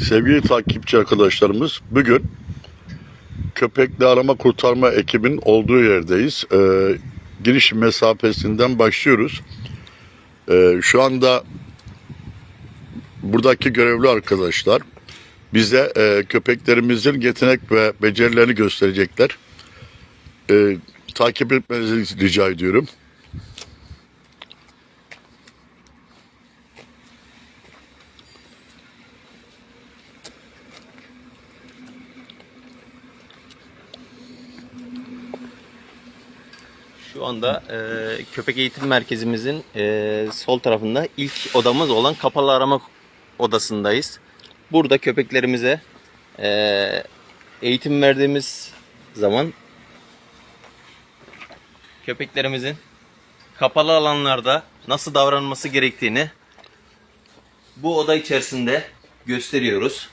Sevgili takipçi arkadaşlarımız bugün köpekli arama kurtarma ekibin olduğu yerdeyiz. Ee, giriş mesafesinden başlıyoruz. Ee, şu anda buradaki görevli arkadaşlar bize e, köpeklerimizin yetenek ve becerilerini gösterecekler. Ee, takip etmenizi rica ediyorum. Şu anda e, köpek eğitim merkezimizin e, sol tarafında ilk odamız olan kapalı arama odasındayız. Burada köpeklerimize e, eğitim verdiğimiz zaman köpeklerimizin kapalı alanlarda nasıl davranması gerektiğini bu oda içerisinde gösteriyoruz.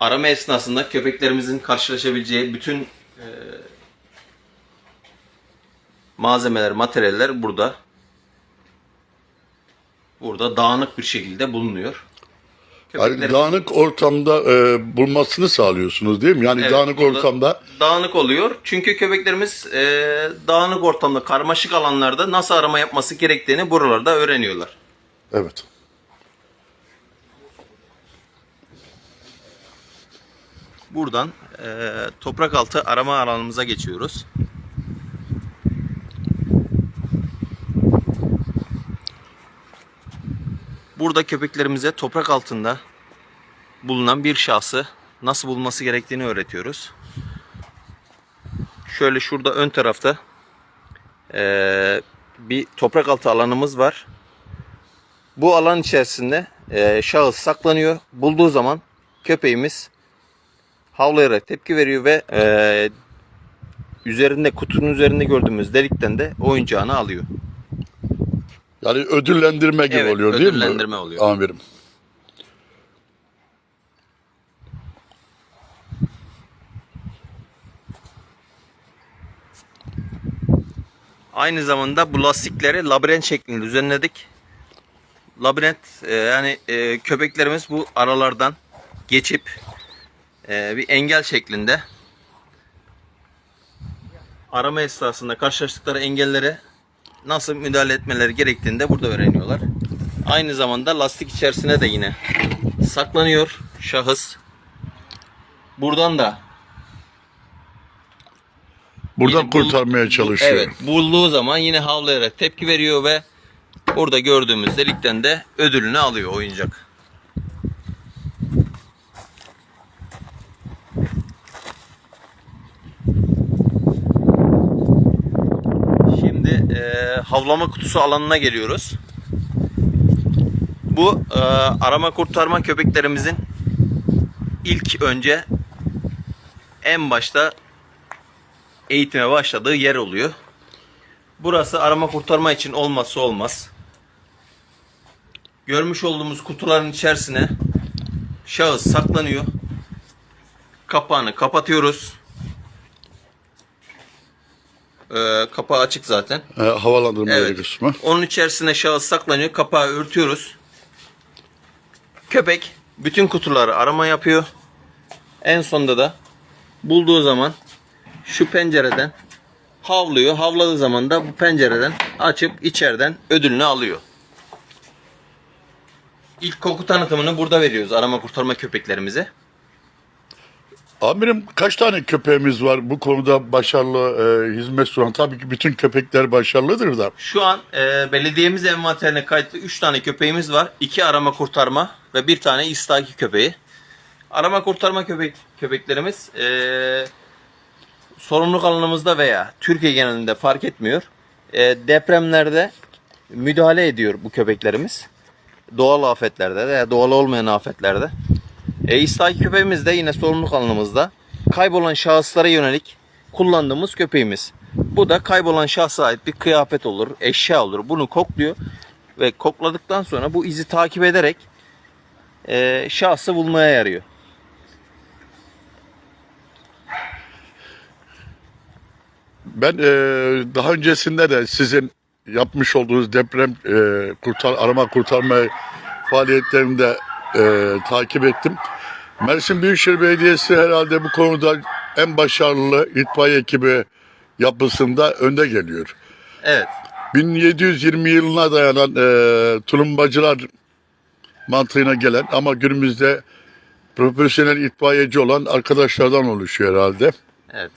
Arama esnasında köpeklerimizin karşılaşabileceği bütün malzemeler, materyaller burada. Burada dağınık bir şekilde bulunuyor. Yani Köpeklerin- dağınık ortamda e, bulmasını sağlıyorsunuz değil mi? Yani Evet, dağınık ortamda dağınık oluyor. Çünkü köpeklerimiz e, dağınık ortamda, karmaşık alanlarda nasıl arama yapması gerektiğini buralarda öğreniyorlar. evet. Buradan e, toprak altı arama alanımıza geçiyoruz. Burada köpeklerimize toprak altında bulunan bir şahsı nasıl bulması gerektiğini öğretiyoruz. Şöyle şurada ön tarafta e, bir toprak altı alanımız var. Bu alan içerisinde e, şahıs saklanıyor. Bulduğu zaman köpeğimiz havlayarak tepki veriyor ve e, üzerinde kutunun üzerinde gördüğümüz delikten de oyuncağını alıyor. Yani ödüllendirme gibi Evet, oluyor değil mi? ödüllendirme oluyor. Amirim. Aynı zamanda bu lastikleri labirent şeklinde düzenledik. Labirent e, yani e, köpeklerimiz bu aralardan geçip e, bir engel şeklinde arama esnasında karşılaştıkları engellere nasıl müdahale etmeleri gerektiğini de burada öğreniyorlar. Aynı zamanda lastik içerisine de yine saklanıyor şahıs. Buradan da Buradan Yine kurtarmaya çalışıyor. Evet. Bulduğu zaman yine havlayarak tepki veriyor ve burada gördüğümüz delikten de ödülünü alıyor oyuncak. Şimdi havlama kutusu alanına geliyoruz. Bu e, arama kurtarma köpeklerimizin ilk önce en başta eğitime başladığı yer oluyor. Burası arama kurtarma için olmazsa olmaz. Görmüş olduğumuz kutuların içerisine şahıs saklanıyor. Kapağını kapatıyoruz. Ee, kapağı açık zaten. E, havalandırma Evet. kısmı. Onun içerisine şahıs saklanıyor. Kapağı örtüyoruz. Köpek bütün kutuları arama yapıyor. En sonunda da bulduğu zaman şu pencereden havlıyor. Havladığı zaman da bu pencereden açıp içeriden ödülünü alıyor. İlk koku tanıtımını burada veriyoruz arama kurtarma köpeklerimize. Amirim kaç tane köpeğimiz var bu konuda başarılı e, hizmet sunan? Tabii ki bütün köpekler başarılıdır da. Şu an e, belediyemiz envanterine kayıtlı 3 tane köpeğimiz var. 2 arama kurtarma ve bir tane istaki köpeği. Arama kurtarma köpek köpeklerimiz e, sorumluluk alanımızda veya Türkiye genelinde fark etmiyor. E, depremlerde müdahale ediyor bu köpeklerimiz. Doğal afetlerde veya doğal olmayan afetlerde. E, istaki köpeğimiz de yine sorumluluk alanımızda. Kaybolan şahıslara yönelik kullandığımız köpeğimiz. Bu da kaybolan şahsa ait bir kıyafet olur, eşya olur. Bunu kokluyor ve kokladıktan sonra bu izi takip ederek e, şahsı bulmaya yarıyor. Ben e, daha öncesinde de sizin yapmış olduğunuz deprem e, kurtar arama kurtarma faaliyetlerinde e, takip ettim. Mersin Büyükşehir Belediyesi herhalde bu konuda en başarılı itfaiye ekibi yapısında önde geliyor. Evet. 1720 yılına dayanan e, tulumbacılar mantığına gelen ama günümüzde profesyonel itfaiyeci olan arkadaşlardan oluşuyor herhalde. Evet.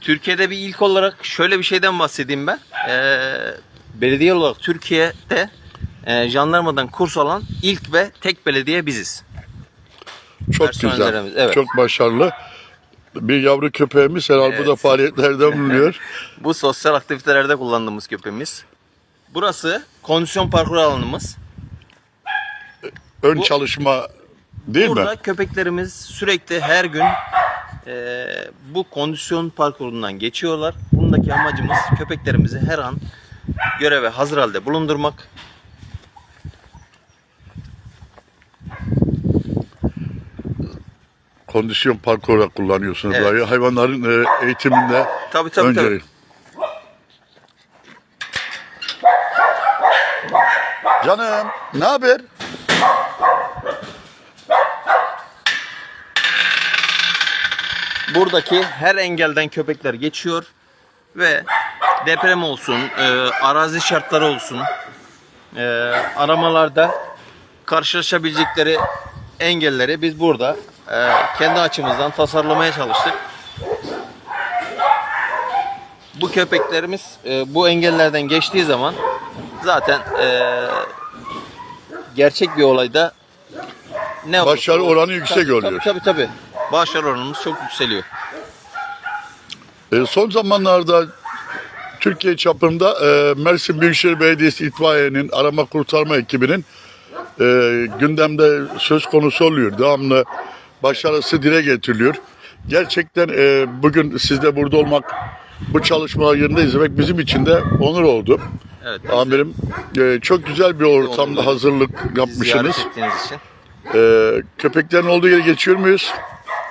Türkiye'de bir ilk olarak şöyle bir şeyden bahsedeyim ben. Ee, belediye olarak Türkiye'de e, jandarmadan kurs alan ilk ve tek belediye biziz. Çok güzel, evet. çok başarılı. Bir yavru köpeğimiz herhalde bu da Evet. faaliyetlerde bulunuyor. Bu sosyal aktivitelerde kullandığımız köpeğimiz. Burası kondisyon parkuru alanımız. Ön Bu- çalışma değil Burada mi? köpeklerimiz sürekli her gün e, bu kondisyon parkurundan geçiyorlar. Bundaki amacımız köpeklerimizi her an göreve hazır halde bulundurmak. Kondisyon parkur olarak kullanıyorsunuz Evet. burayı. Hayvanların e, eğitiminde Tabii tabii önce. tabii. Canım ne haber? Buradaki her engelden köpekler geçiyor ve deprem olsun, e, arazi şartları olsun, e, aramalarda karşılaşabilecekleri engelleri biz burada e, kendi açımızdan tasarlamaya çalıştık. Bu köpeklerimiz e, bu engellerden geçtiği zaman zaten e, gerçek bir olayda ne Başarı olsun- oranı yüksek Tabii, oluyor. Tabii tabii tabii. Başarı oranımız çok yükseliyor. E, son zamanlarda Türkiye çapında e, Mersin Büyükşehir Belediyesi itfaiyenin arama kurtarma ekibinin e, gündemde söz konusu oluyor. Devamlı başarısı dile getiriliyor. Gerçekten e, bugün sizde burada olmak, bu çalışmaları yerinde izlemek bizim için de onur oldu. Evet. Amirim e, çok güzel bir ortamda hazırlık yapmışsınız. ettiğiniz için. E, köpeklerin olduğu yere geçiyor muyuz?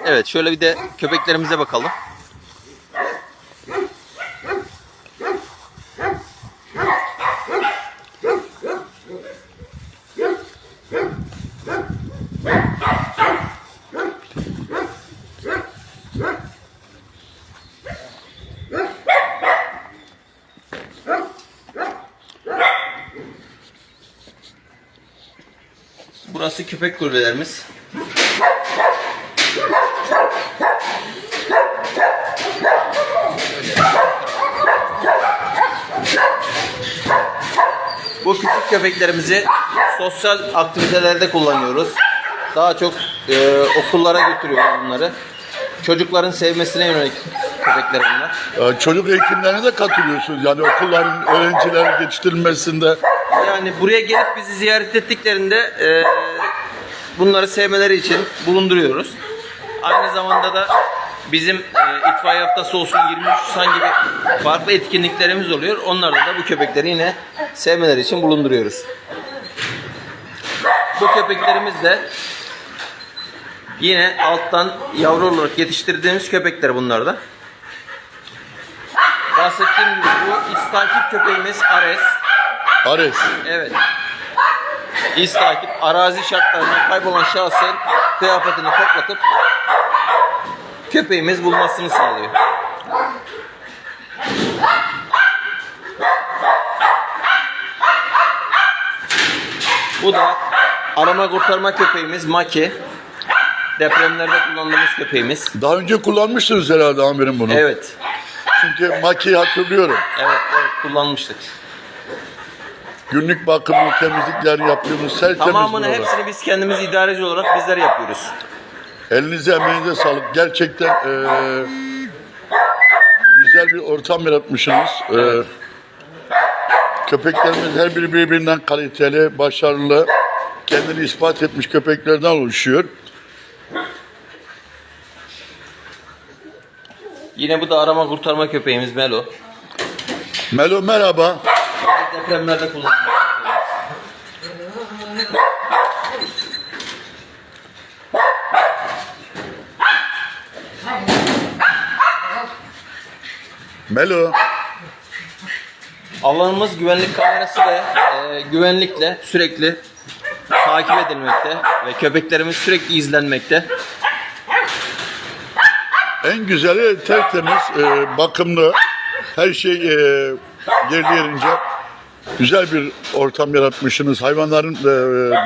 Evet şöyle bir de köpeklerimize bakalım. Burası köpek kulübelerimiz. Bu küçük köpeklerimizi sosyal aktivitelerde kullanıyoruz. Daha çok e, okullara götürüyoruz bunları. Çocukların sevmesine yönelik köpekler bunlar. Çocuk eğitimlerine de katılıyorsunuz. Yani okulların öğrenciler geçiştirilmesinde Yani buraya gelip bizi ziyaret ettiklerinde e, bunları sevmeleri için bulunduruyoruz. Aynı zamanda da bizim e, itfaiye haftası olsun 23 Nisan gibi farklı etkinliklerimiz oluyor. Onlarda da bu köpekleri yine sevmeleri için bulunduruyoruz. Bu köpeklerimiz de yine alttan yavru olarak yetiştirdiğimiz köpekler bunlar da. Bahsettiğim gibi bu istakip köpeğimiz Ares. Ares. Evet. İz takip arazi şartlarında kaybolan şahsın kıyafetini toplatıp köpeğimiz bulmasını sağlıyor. Bu da arama kurtarma köpeğimiz Maki. Depremlerde kullandığımız köpeğimiz. Daha önce kullanmıştınız herhalde amirim bunu. Evet. Çünkü makiyi hatırlıyorum. Evet, evet kullanmıştık. Günlük bakımı, temizlikler yapıyoruz. Sertemiz Tamamını burada. hepsini biz kendimiz idareci olarak bizler yapıyoruz. Elinize emeğinize sağlık. Gerçekten eee, güzel bir ortam yaratmışsınız. Eee, köpeklerimiz her biri birbirinden kaliteli, başarılı, kendini ispat etmiş köpeklerden oluşuyor. Yine bu da arama kurtarma köpeğimiz Melo. Melo merhaba. Depremlerde kullanılıyor. Melo. Alanımız güvenlik kamerası ve e, güvenlikle sürekli takip edilmekte ve köpeklerimiz sürekli izlenmekte. En güzeli tertemiz, e, bakımlı, her şey e, yerli yerince güzel bir ortam yaratmışsınız. Hayvanların e,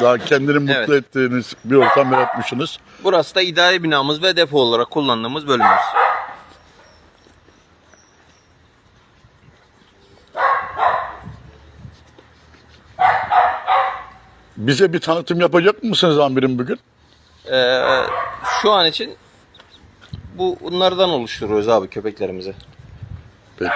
daha kendini mutlu Evet. ettiğiniz bir ortam yaratmışsınız. Burası da idari binamız ve depo olarak kullandığımız bölümümüz. Bize bir tanıtım yapacak mısınız amirim bugün? Ee, şu an için bu bunlardan oluşturuyoruz abi köpeklerimizi. Peki.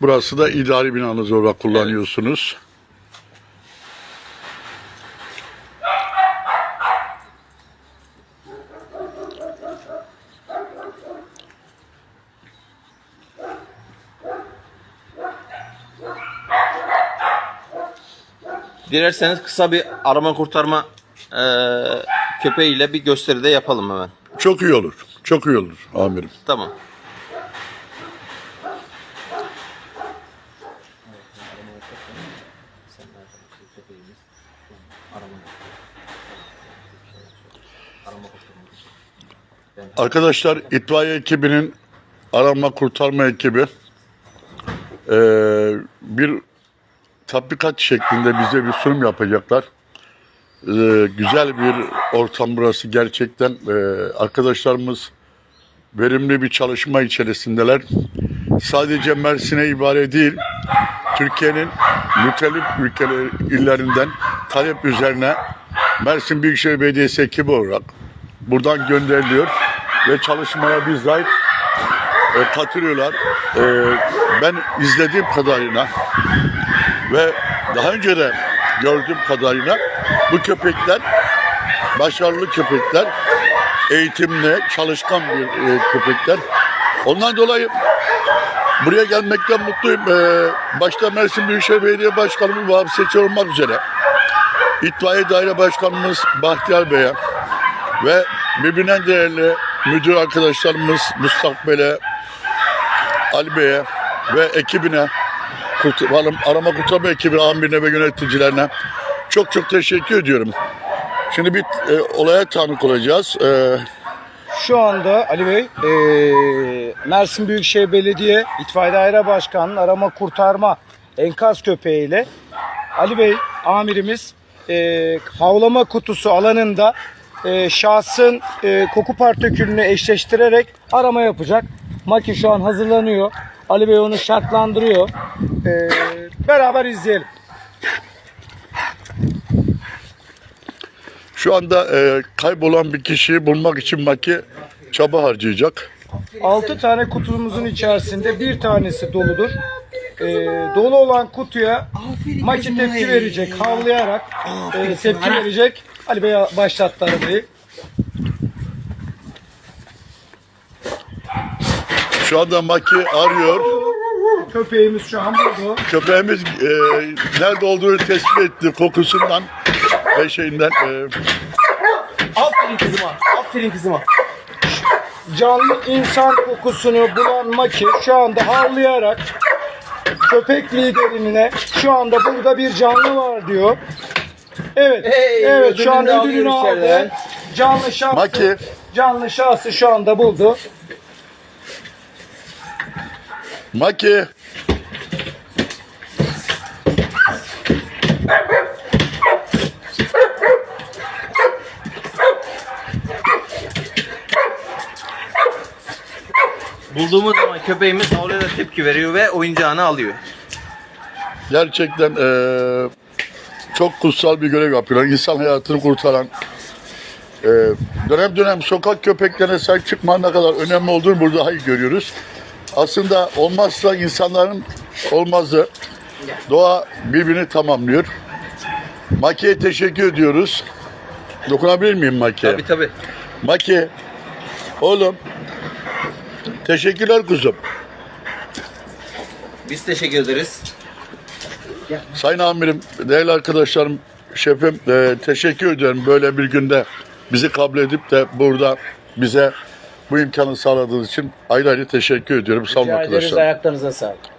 Burası da idari binanız olarak kullanıyorsunuz. Dilerseniz kısa bir arama kurtarma e, köpeğiyle bir gösteri de yapalım hemen. Çok iyi olur. Çok iyi olur amirim. Tamam. Arkadaşlar itfaiye ekibinin arama kurtarma ekibi eee, bir tatbikat şeklinde bize bir sunum yapacaklar. Eee, güzel bir ortam burası gerçekten. Eee, arkadaşlarımız verimli bir çalışma içerisindeler. Sadece Mersin'e ibare değil, Türkiye'nin mütelif ülkeler illerinden talep üzerine Mersin Büyükşehir Belediyesi ekibi olarak buradan gönderiliyor ve çalışmaya bizzat e, katılıyorlar. E, ben izlediğim kadarıyla ve daha önce de gördüğüm kadarıyla bu köpekler başarılı köpekler, eğitimli, çalışkan bir e, köpekler. Ondan dolayı buraya gelmekten mutluyum. E, başta Mersin Büyükşehir Belediye Başkanımız Vahap Seçer olmak üzere İtfaiye Daire Başkanımız Bahtiyar Bey'e ve birbirinden değerli müdür arkadaşlarımız Mustakbel'e, Ali Bey'e ve ekibine, kurt- arama kurtarma ekibi amirine ve yöneticilerine çok çok teşekkür ediyorum. Şimdi bir e, olaya tanık olacağız. E, Şu anda Ali Bey, eee, Mersin Büyükşehir Belediye İtfaiye Daire Başkanı'nın arama kurtarma enkaz köpeğiyle Ali Bey amirimiz eee, havlama kutusu alanında eee, şahsın eee, koku partikülünü eşleştirerek arama yapacak. Maki şu an hazırlanıyor. Ali Bey onu şartlandırıyor. Eee, beraber izleyelim. Şu anda e, kaybolan bir kişiyi bulmak için Maki çaba harcayacak. 6 tane kutumuzun içerisinde bir tanesi doludur. Ee, dolu olan kutuya Maki tepki verecek, havlayarak e, tepki verecek. Ali Bey başlattı arabayı. Şu anda Maki arıyor. Köpeğimiz şu an burada. Köpeğimiz e, nerede olduğunu tespit etti kokusundan ve şeyinden. E, Aferin kızıma, aferin kızıma. Canlı insan kokusunu bulan Maki şu anda havlayarak köpek liderine şu anda burada bir canlı var diyor. Evet, Hey, evet şu an ödülünü alıyor aldı. içeriden. Canlı şahsı, Maki. canlı şahsı şu anda buldu. Maki. Bulduğumuz zaman köpeğimiz havlayarak tepki veriyor ve oyuncağını alıyor. Gerçekten e, çok kutsal bir görev yapıyorlar. İnsan hayatını kurtaran e, dönem dönem sokak köpeklerine sahip çıkmanın ne kadar önemli olduğunu burada daha iyi görüyoruz. Aslında olmazsa insanların olmazı doğa birbirini tamamlıyor. Maki'ye teşekkür ediyoruz. Dokunabilir miyim Maki'ye? Tabii tabii. Maki, oğlum teşekkürler kuzum. Biz teşekkür ederiz. Sayın amirim, değerli arkadaşlarım, şefim e, teşekkür ediyorum böyle bir günde bizi kabul edip de burada bize bu imkanı sağladığınız için ayrı ayrı teşekkür ediyorum. Sağ olun Rica ederiz arkadaşlar. ayaklarınıza sağlık.